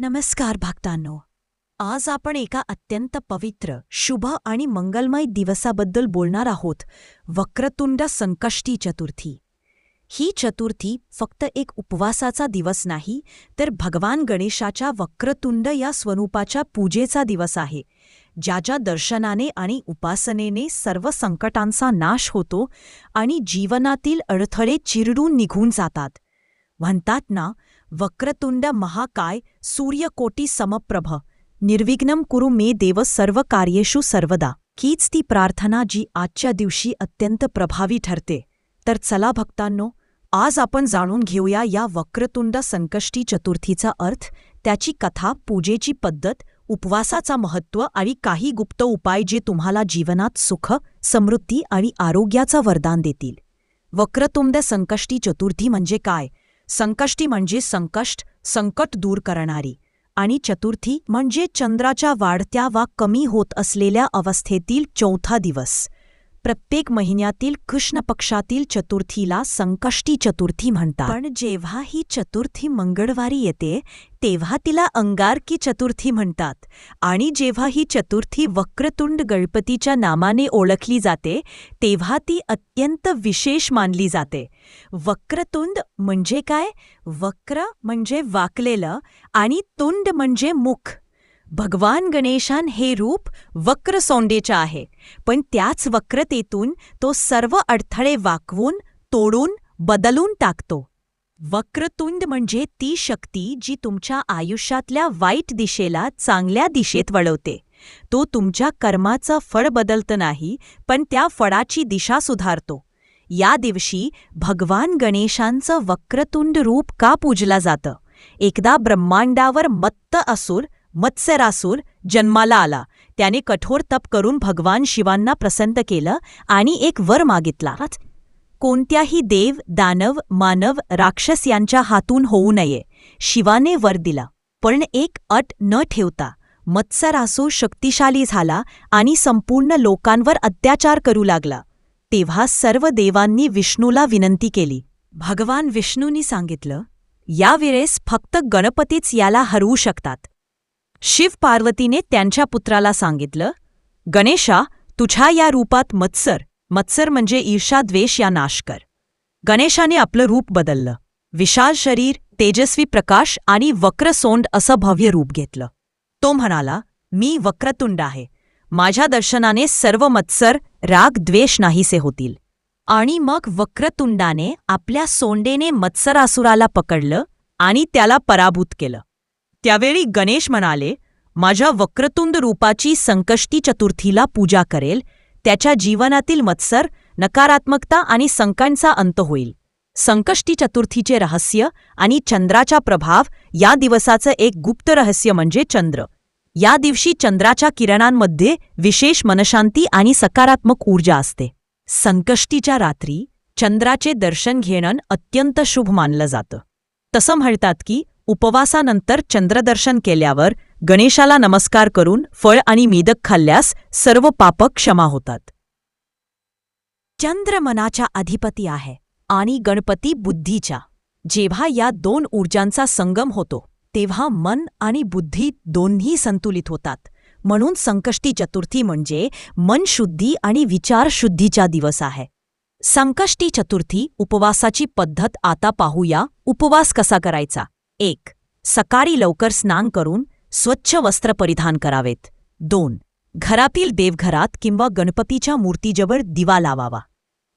नमस्कार भक्तांनो आज आपण एका अत्यंत पवित्र शुभ आणि मंगलमय दिवसाबद्दल बोलणार आहोत वक्रतुंड संकष्टी चतुर्थी. ही चतुर्थी फक्त एक उपवासाचा दिवस नाही तर भगवान गणेशाच्या वक्रतुंड या स्वरूपाच्या पूजेचा दिवस आहे. ज्याच्या दर्शनाने आणि उपासनेने सर्व संकटांचा नाश होतो आणि जीवनातील अडथळे चिरडून निघून जातात. म्हणतात ना वक्रतुंड महाकाय सूर्यकोटी समप्रभ निर्विघ्नं कुरु मे देव सर्व कार्येषु सर्वदा। हीच ती प्रार्थना जी आजच्या दिवशी अत्यंत प्रभावी ठरते। तर चला भक्तांनो आज आपण जाणून घेऊया या वक्रतुंड संकष्टी चतुर्थीचा अर्थ त्याची कथा पूजेची पद्धत उपवासाचा महत्त्व आणि काही गुप्त उपाय जे तुम्हाला जीवनात सुख समृद्धी आणि आरोग्याचं वरदान देतील. वक्रतुंड संकष्टी चतुर्थी म्हणजे काय? संकष्टी म्हणजे संकष्ट संकट दूर करणारी आणि चतुर्थी म्हणजे चंद्राच्या वाढत्या वा कमी होत असलेल्या अवस्थेतील चौथा दिवस. प्रत्येक महिन्यातील कृष्ण पक्षातील चतुर्थीला संकष्टी चतुर्थी म्हणतात. पण जेव्हा ही चतुर्थी मंगळवारी येते तेव्हा तिला अंगारकी चतुर्थी म्हणतात. आणि जेव्हा ही चतुर्थी वक्रतुंड गणपतीच्या नामाने ओळखली जाते तेव्हा ती अत्यंत विशेष मानली जाते. वक्रतुंड म्हणजे काय? वक्र म्हणजे वाकलेलं आणि तुंड म्हणजे मुख. भगवान गणेशान हे रूप वक्र सोंडेचे आहे पण त्याच वक्रतेतून तो सर्व अडथळे वाकवून तोडून बदलून टाकतो. वक्रतुंड म्हणजे ती शक्ती जी तुमच्या आयुष्यातल्या वाईट दिशेला चांगल्या दिशेत वळवते. तो तुमच्या कर्माचं फळ बदलतं नाही पण त्या फळाची दिशा सुधारतो. या दिवशी भगवान गणेशांचं वक्रतुंड रूप का पूजलं जातं? एकदा ब्रह्मांडावर मत्त असूर मत्स्यरासूर जन्माला आला. त्याने कठोर तप करून भगवान शिवांना प्रसन्न केलं आणि एक वर मागितला. कोणत्याही देव दानव मानव राक्षस यांच्या हातून होऊ नये. शिवाने वर दिला. पण एक अट न ठेवता मत्सरासू शक्तिशाली झाला आणि संपूर्ण लोकांवर अत्याचार करू लागला. तेव्हा सर्व देवांनी विष्णूला विनंती केली. भगवान विष्णूंनी सांगितलं यावेळेस फक्त गणपतीच याला हरवू शकतात. शिव पार्वतीने त्यांच्या पुत्राला सांगितलं गणेशा तुझ्या या रूपात मत्सर. मत्सर म्हणजे ईर्षाद्वेष या नाश कर. गणेशाने आपलं रूप बदललं. विशाल शरीर तेजस्वी प्रकाश आणि वक्रसोंड असं भव्य रूप घेतलं. तो म्हणाला मी वक्रतुंड आहे. माझ्या दर्शनाने सर्व मत्सर राग द्वेष नाहीसे होतील. आणि मग वक्रतुंडाने आपल्या सोंडेने मत्सरासुराला पकडलं आणि त्याला पराभूत केलं. त्यावेळी गणेश म्हणाले माझ्या वक्रतुंड रूपाची संकष्टी चतुर्थीला पूजा करेल. त्याच्या जीवनातील मत्सर नकारात्मकता आणि संकांचा अंत होईल. संकष्टी चतुर्थीचे रहस्य आणि चंद्राचा प्रभाव या दिवसाचं एक गुप्त रहस्य म्हणजे चंद्र. या दिवशी चंद्राच्या किरणांमध्ये विशेष मनशांती आणि सकारात्मक ऊर्जा असते. संकष्टीच्या रात्री चंद्राचे दर्शन घेणं अत्यंत शुभ मानलं जातं. तसं म्हणतात की उपवासानंतर चंद्रदर्शन केल्यावर गणेशाला नमस्कार करून फळ आणि मीदक खाल्ल्यास सर्व पाप क्षमा होतात. चंद्र मनाचा अधिपती आहे आणि गणपती बुद्धीच्या. जेव्हा या दोन ऊर्जांचा संगम होतो तेव्हा मन आणि बुद्धी दोन्ही संतुलित होतात. म्हणून संकष्टी चतुर्थी म्हणजे मनशुद्धी आणि विचारशुद्धीचा दिवस आहे. संकष्टी चतुर्थी उपवासाची पद्धत आता पाहूया उपवास कसा करायचा? एक सकाळी लवकर स्नान करून स्वच्छ वस्त्र परिधान करावेत. दोन घरातील देवघरात किंवा गणपतीच्या मूर्तीजवळ दिवा लावावा.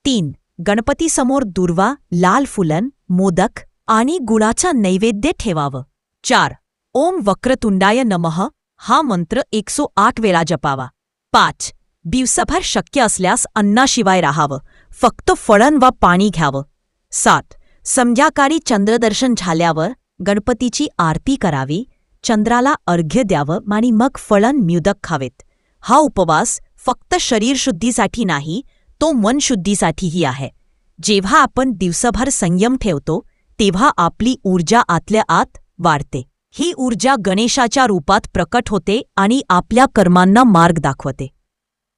तीन गणपतीसमोर दुर्वा लाल फुलन मोदक आणि गुळाचा नैवेद्य ठेवावं. चार ओम वक्रतुंडाय नमः हा मंत्र एकसो आठ वेळा जपावा. पाच दिवसभर शक्य असल्यास अन्नाशिवाय राहावं. फक्त फळण वा पाणी घ्यावं. सात संध्याकाळी चंद्रदर्शन झाल्यावर गणपतीची आरती करावी चंद्राला अर्घ्य द्यावं आणि मग फळण म्युदक खावेत. हा उपवास फक्त शरीरशुद्धीसाठी नाही तो मनशुद्धीसाठीही आहे. जेव्हा आपण दिवसभर संयम ठेवतो तेव्हा आपली ऊर्जा आतल्या आत वाढते. ही ऊर्जा गणेशाच्या रूपात प्रकट होते आणि आपल्या कर्मांना मार्ग दाखवते.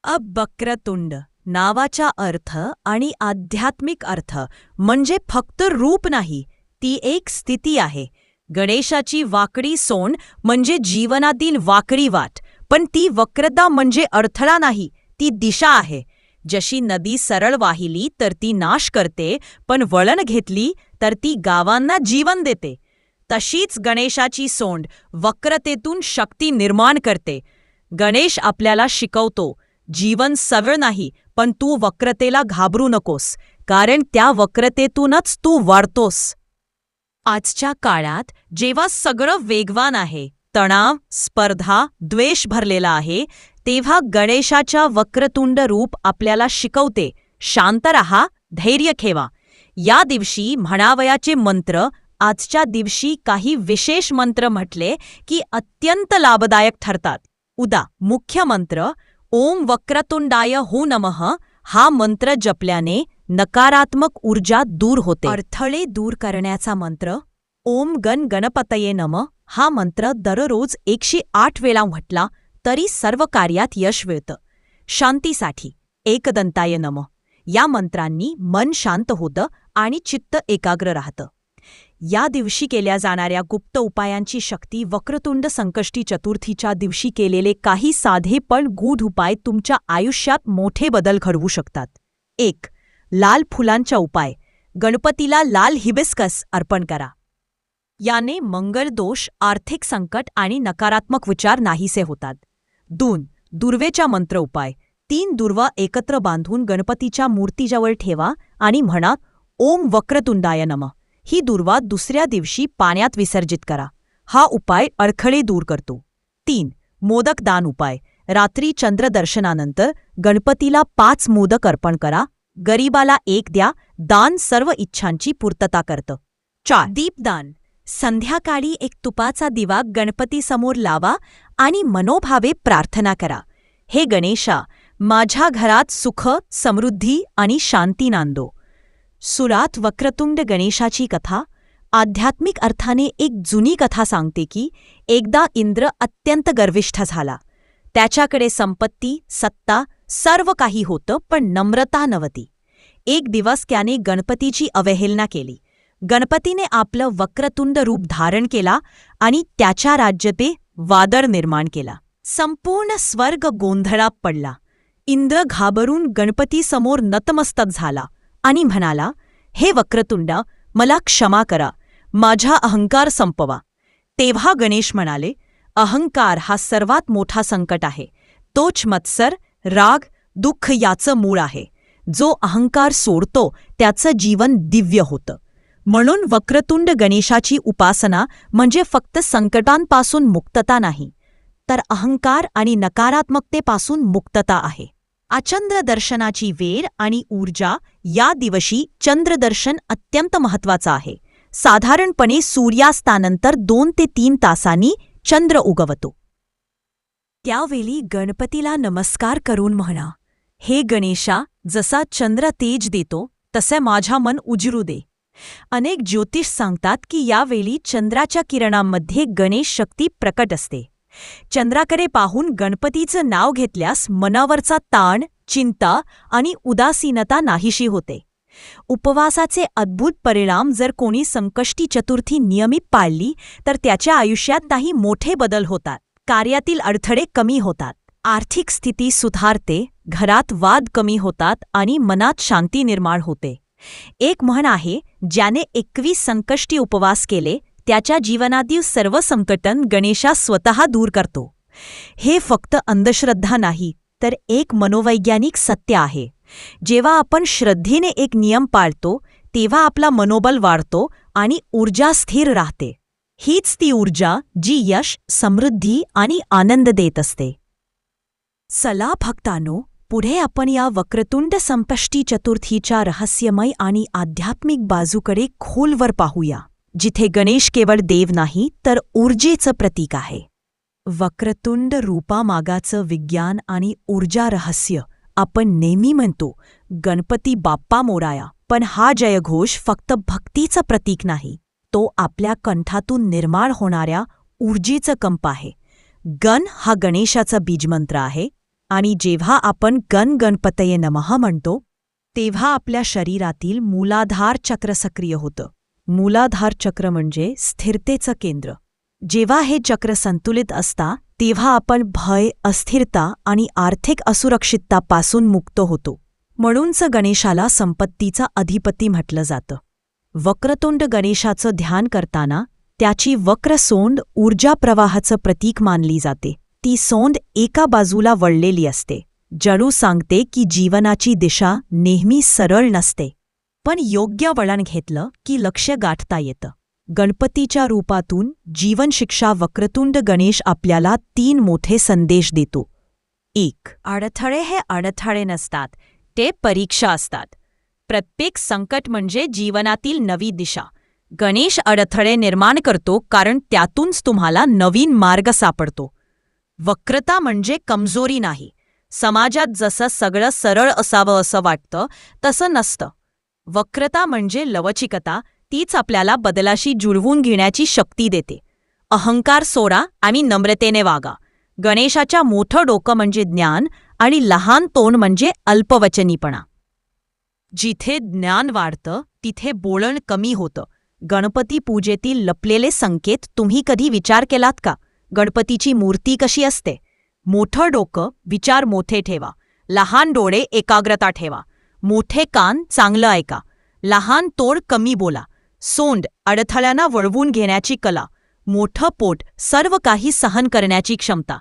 अब बक्रतुंड नावाचा अर्थ आणि आध्यात्मिक अर्थ म्हणजे फक्त रूप नाही ती एक स्थिती आहे. गणेशाची वाकडी सोंड म्हणजे जीवनातील वाकडी वाट पण ती वक्रता म्हणजे अडथळा नाही ती दिशा आहे. जशी नदी सरळ वाहिली तर ती नाश करते पण वळण घेतली तर ती गावांना जीवन देते. तशीच गणेशाची सोंड वक्रतेतून शक्ती निर्माण करते. गणेश आपल्याला शिकवतो जीवन सवळ नाही पण तू वक्रतेला घाबरू नकोस कारण त्या वक्रतेतूनच तू वाढतोस. आजच्या काळात जेव्हा सगळं वेगवान आहे तणाव स्पर्धा द्वेष भरलेला आहे तेव्हा गणेशाच्या वक्रतुंड रूप आपल्याला शिकवते. शांत रहा धैर्य ठेवा. या दिवशी म्हणावयाचे मंत्र आजच्या दिवशी काही विशेष मंत्र म्हटले की अत्यंत लाभदायक ठरतात. उदा मुख्य मंत्र ओम वक्रतुंडाय हो नमः हा मंत्र जपल्याने नकारात्मक ऊर्जा दूर होते. अडथळे दूर करण्याचा मंत्र ओम गण गणपतये नम हा मंत्र दररोज एकशे आठ वेळा म्हटला तरी सर्व कार्यात यश मिळतं. शांतीसाठी एकदंताय नम. या मंत्रांनी मन शांत होतं आणि चित्त एकाग्र राहतं. या दिवशी केल्या जाणाऱ्या गुप्त उपायांची शक्ती वक्रतुंड संकष्टी चतुर्थीच्या दिवशी केलेले काही साधे पण गूढ उपाय तुमच्या आयुष्यात मोठे बदल घडवू शकतात. एक लाल फुलांचा उपाय. गणपतीला लाल हिबिस्कस अर्पण करा. याने मंगल दोष आर्थिक संकट आणि नकारात्मक विचार नाहीसे होतात. दोन दुर्वेचा मंत्र उपाय. तीन दुर्वा एकत्र बांधून गणपतीच्या मूर्तीजवळ ठेवा आणि म्हणा ओम वक्रतुंडाय नम. ही दुर्वा दुसऱ्या दिवशी पाण्यात विसर्जित करा. हा उपाय अडखळे दूर करतो. तीन मोदक दान उपाय. रात्री चंद्रदर्शनानंतर गणपतीला पाच मोदक अर्पण करा गरीबाला एक द्या दान सर्व इच्छांची पूर्तता करतं. चार. दीपदान. संध्याकाळी एक तुपाचा दिवा गणपतीसमोर लावा आणि मनोभावे प्रार्थना करा. हे गणेशा माझ्या घरात सुख समृद्धी आणि शांती नांदो. सुरात वक्रतुंड गणेशाची कथा. आध्यात्मिक अर्थाने एक जुनी कथा सांगते की एकदा इंद्र अत्यंत गर्विष्ठ झाला. त्याच्याकडे संपत्ती सत्ता सर्व काही होतं पण नम्रता नव्हती. एक दिवस त्याने गणपतीची अवहेलना केली. गणपतीने आपलं वक्रतुंड रूप धारण केला आणि त्याच्या राज्यते वादळ निर्माण केला. संपूर्ण स्वर्ग गोंधळात पडला. इंद्र घाबरून गणपतीसमोर नतमस्तक झाला आणि म्हणाला हे वक्रतुंड मला क्षमा करा. माझा अहंकार संपवा. तेव्हा गणेश म्हणाले अहंकार हा सर्वात मोठा संकट आहे. तोच मत्सर राग दुःख याचं मूळ आहे. जो अहंकार सोडतो त्याचं जीवन दिव्य होतं. म्हणून वक्रतुंड गणेशाची उपासना म्हणजे फक्त संकटांपासून मुक्तता नाही तर अहंकार आणि नकारात्मकतेपासून मुक्तता आहे. आचंद्र दर्शनाची वेळ आणि ऊर्जा या दिवशी चंद्रदर्शन अत्यंत महत्वाचं आहे. साधारणपणे सूर्यास्तानंतर दोन ते तीन तासांनी चंद्र उगवतो. त्यावेळी गणपतीला नमस्कार करून म्हणा हे गणेशा जसा चंद्र तेज देतो तसे माझा मन उजरू दे. अनेक ज्योतिष सांगतात की यावेळी चंद्राच्या किरणांमध्ये गणेश शक्ती प्रकट असते. चंद्राकडे पाहून गणपतीचं नाव घेतल्यास मनावरचा ताण चिंता आणि उदासीनता नाहीशी होते. उपवासाचे अद्भुत परिणाम जर कोणी संकष्टी चतुर्थी नियमित पाळली तर त्याच्या आयुष्यात काही मोठे बदल होतात. कार्यातील अडथळे कमी होतात. आर्थिक स्थिती सुधारते घरात वाद कमी होतात आणि मनात शांती निर्माण होते. एक म्हण आहे ज्याने एकवीस संकष्टी उपवास केले त्याच्या जीवनातील सर्व संकटन गणेशा स्वतः दूर करतो. हे फक्त अंधश्रद्धा नाही तर एक मनोवैज्ञानिक सत्य आहे. जेव्हा आपण श्रद्धेने एक नियम पाळतो तेव्हा आपला मनोबल वाढतो आणि ऊर्जा स्थिर राहते. हीच ती ऊर्जा जी यश समृद्धी आणि आनंद देत असते. चला भक्तानो पुढे आपण या वक्रतुंड संपष्टी चतुर्थीच्या रहस्यमय आणि आध्यात्मिक बाजूकडे खोलवर पाहूया. जिथे गणेश केवळ देव नाही तर ऊर्जेचं प्रतीक आहे. वक्रतुंड रूपामागाचं विज्ञान आणि ऊर्जा रहस्य आपण नेहमी म्हणतो गणपती बाप्पा मोराया पण हा जयघोष फक्त भक्तीचं प्रतीक नाही. तो आपल्या कंठातून निर्माण होणाऱ्या ऊर्जेचं कंप आहे. गण हा गणेशाचा बीजमंत्र आहे आणि जेव्हा आपण गण गणपतये नमः म्हणतो तेव्हा आपल्या शरीरातील मूलाधार चक्र सक्रिय होतं. मूलाधार चक्र म्हणजे स्थिरतेचं केंद्र. जेव्हा हे चक्र संतुलित असता तेव्हा आपण भय अस्थिरता आणि आर्थिक असुरक्षिततापासून मुक्त होतो. म्हणूनच गणेशाला संपत्तीचा अधिपती म्हटलं जातं. वक्रतुंड गणेशाचं ध्यान करताना त्याची वक्र सोंड ऊर्जा प्रवाहाचं प्रतीक मानली जाते. ती सोंड एका बाजूला वळलेली असते. जणू सांगते की जीवनाची दिशा नेहमी सरळ नसते. पण योग्य वळण घेतलं की लक्ष्य गाठता येतं. गणपतीच्या रूपातून जीवनशिक्षा वक्रतुंड गणेश आपल्याला तीन मोठे संदेश देतो. एक अडथळे हे अडथळे नसतात. ते परीक्षा असतात. प्रत्येक संकट म्हणजे जीवनातील नवी दिशा. गणेश अडथळे निर्माण करतो कारण त्यातूनच तुम्हाला नवीन मार्ग सापडतो. वक्रता म्हणजे कमजोरी नाही. समाजात जसं सगळं सरळ असावं असं वाटतं तसं नसतं. वक्रता म्हणजे लवचिकता तीच आपल्याला बदलाशी जुळवून घेण्याची शक्ती देते. अहंकार सोडा आणि नम्रतेने वागा. गणेशाच्या मोठं डोकं म्हणजे ज्ञान आणि लहान तोंड म्हणजे अल्पवचनीपणा. जिथे ज्ञान वाढतं तिथे बोलण कमी होतं. गणपती पूजेतील लपलेले संकेत तुम्ही कधी विचार केलात का? गणपतीची मूर्ती कशी असते? मोठं डोकं विचार मोठे ठेवा. लहान डोळे एकाग्रता ठेवा. मोठे कान चांगलं ऐका. लहान तोड कमी बोला. सोंड अडथळ्यांना वळवून घेण्याची कला. मोठं पोट सर्व काही सहन करण्याची क्षमता.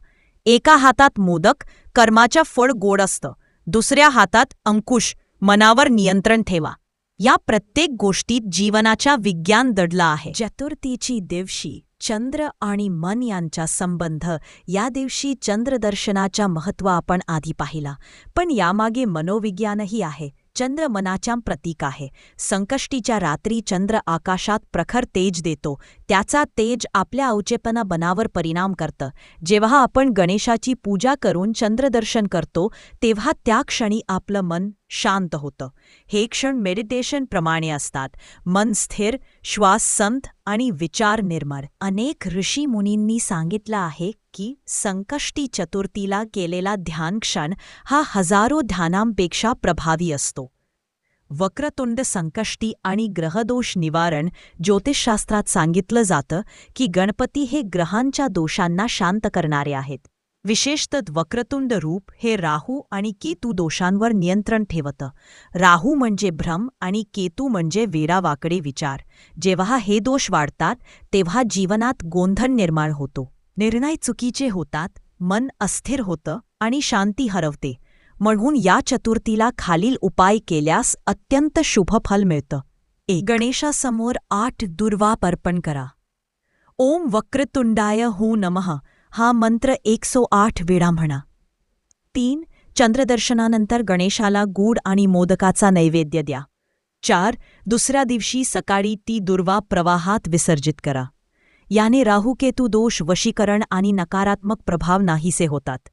एका हातात मोदक कर्माच्या फळ गोड असतं. दुसऱ्या हातात अंकुश मनावर नियंत्रण ठेवा. या प्रत्येक गोष्टीत जीवनाच्या विज्ञान दडला आहे. चतुर्थीची दिवशी चंद्र आणि मन यांचा संबंध. या दिवशी चंद्रदर्शनाच्या महत्त्व आपण आधी पाहिला. पण यामागे मनोविज्ञानही आहे. चंद्र मनाच्या प्रतीक आहे. संकष्टीच्या रात्री चंद्र आकाशात प्रखर तेज देतो. त्याचा तेज आपल्या अवचेपना बनावर परिणाम करतं. जेव्हा आपण गणेशाची पूजा करून चंद्रदर्शन करतो तेव्हा त्या क्षणी आपलं मन शांत होतं. हे क्षण मेडिटेशन प्रमाणे असतात. मन स्थिर श्वास संत आणि विचार निर्मळ. अनेक ऋषी मुनींनी सांगितलं आहे की संकष्टी चतुर्थीला केलेला ध्यान क्षण हा हजारो ध्यानांपेक्षा प्रभावी असतो. वक्रतुंड संकष्टी आणि ग्रहदोष निवारण ज्योतिषशास्त्रात सांगितलं जातं की गणपती हे ग्रहांच्या दोषांना शांत करणारे आहेत. विशेषतः वक्रतुंड रूप हे राहू आणि केतू दोषांवर नियंत्रण ठेवतं. राहू म्हणजे भ्रम आणि केतू म्हणजे वेरावाकडे विचार. जेव्हा हे दोष वाढतात तेव्हा जीवनात गोंधण निर्माण होतो. निर्णय चुकीचे होतात मन अस्थिर होतं आणि शांती हरवते. म्हणून या चतुर्थीला खालील उपाय केल्यास अत्यंत शुभफल मिळतं. एक. गणेशासमोर आठ दुर्वा अर्पण करा. ओम वक्रतुंडाय हू नमः. हा मंत्र एकसो आठ वेळा म्हणा. तीन चंद्रदर्शनानंतर गणेशाला गूढ आणि मोदकाचा नैवेद्य द्या. चार दुसऱ्या दिवशी सकाळी ती दुर्वा प्रवाहात विसर्जित करा. याने राहुकेतू दोष वशीकरण आणि नकारात्मक प्रभाव नाहीसे होतात.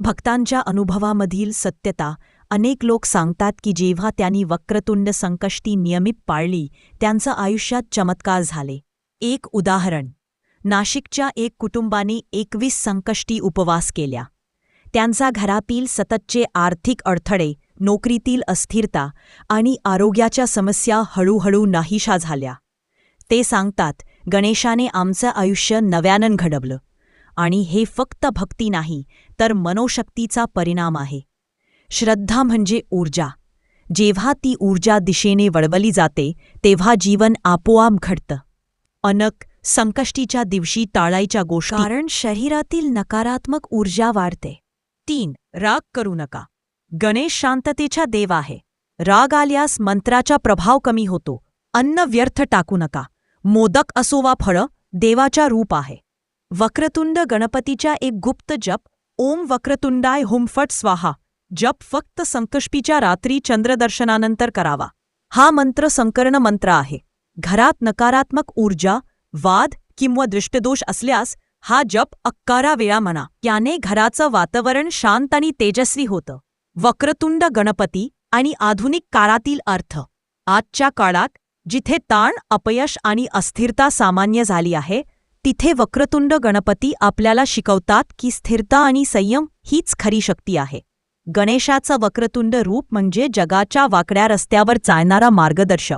भक्तांच्या अनुभवामधील सत्यता अनेक लोक सांगतात की जेव्हा त्यांनी वक्रतुंड संकष्टी नियमित पाळली त्यांचं आयुष्यात चमत्कार झाले. एक उदाहरण. नाशिकच्या एक कुटुंबाने एकवीस संकष्टी उपवास केल्या. त्यांचा घरातील सततचे आर्थिक अडथळे नोकरीतील अस्थिरता आणि आरोग्याच्या समस्या हळूहळू नाहीशा झाल्या. ते सांगतात गणेशाने आमचं आयुष्य नव्यानं घडवलं आणि हे फक्त भक्ती नाही तर मनोशक्तीचा परिणाम आहे. श्रद्धा म्हणजे ऊर्जा. जेव्हा ती ऊर्जा दिशेने वळवली जाते तेव्हा जीवन आपोआप घडतं. अनक संकष्टीच्या दिवशी टाळायच्या गोष्टी. कारण शरीरातील नकारात्मक ऊर्जा वाढते. तीन राग करू नका. गणेश शांततेचा देव आहे. राग आल्यास मंत्राचा प्रभाव कमी होतो. अन्न व्यर्थ टाकू नका. मोदक असो वा फळं देवाचा रूप आहे. वक्रतुंड गणपतीच्या एक गुप्त जप. ओम वक्रतुंडाय हुमफट स्वाहा. जप फक्त संकष्पीच्या रात्री चंद्रदर्शनानंतर करावा. हा मंत्र संकर्ण मंत्र आहे. घरात नकारात्मक ऊर्जा वाद किंवा दृष्टदोष असल्यास हा जप अक्कारा वेळा म्हणा. याने घराचं वातावरण शांत आणि तेजस्वी होतं. वक्रतुंड गणपती आणि आधुनिक काळातील अर्थ. आजच्या काळात जिथे ताण अपयश आणि अस्थिरता सामान्य झाली आहे तिथे वक्रतुंड गणपती आपल्याला शिकवतात की स्थिरता आणि संयम हीच खरी शक्ती आहे. गणेशाचं वक्रतुंड रूप म्हणजे जगाच्या वाकड्या रस्त्यावर चालणारा मार्गदर्शक.